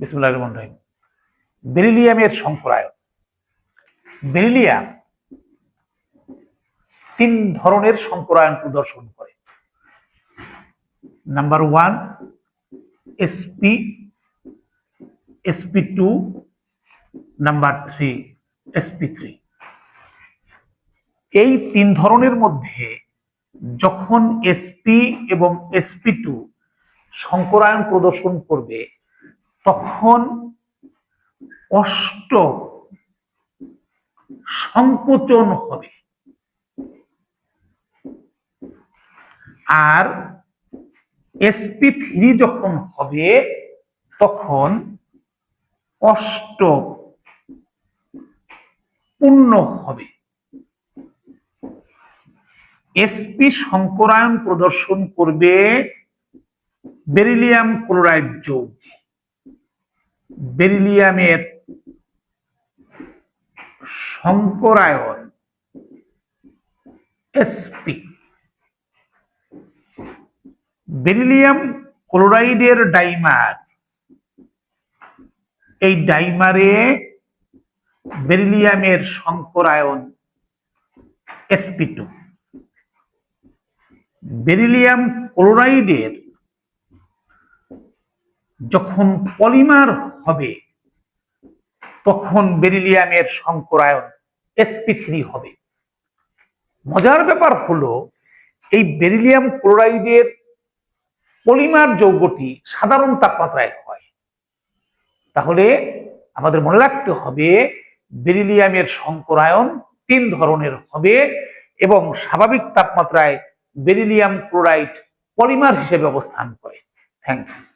বিসমুল্লাহ রহমান রহিম। বেরিলিয়ামের সংকরায়ন বেরিলিয়াম তিন ধরনের সংকরায়ন প্রদর্শন করে। Number one SP SP two number three SP three এই তিন ধরনের মধ্যে যখন এসপি এবং এসপি টু সংকরায়ন প্রদর্শন করবে তখন অষ্ট সংকোচন হবে। আর এসপি থ্রি যখন হবে, তখন অষ্ট পূর্ণ হবে। এসপি সংকরায়ন প্রদর্শন করবে বেরিলিয়াম ক্লোরাইড যৌগ। বেরিলিয়ামের সংকরায়ন এসপি। বেরিলিয়াম ক্লোরাইডের ডাইমার। এই ডাইমারে বেরিলিয়ামের সংকরায়ন এসপি টু। বেরিলিয়াম ক্লোরাইডের যখন পলিমার হবে, তখন বেরিলিয়ামের সংকরায়ন এসপি থ্রি হবে। মজার ব্যাপার হলো, এই বেরিলিয়াম ক্লোরাইডের পলিমার যৌগটি সাধারণ তাপমাত্রায় হয়। তাহলে আমাদের মনে রাখতে হবে, বেরিলিয়ামের সংকরায়ন তিন ধরনের হবে এবং স্বাভাবিক তাপমাত্রায় বেরিলিয়াম ক্লোরাইড পলিমার হিসেবে অবস্থান করে। Thank you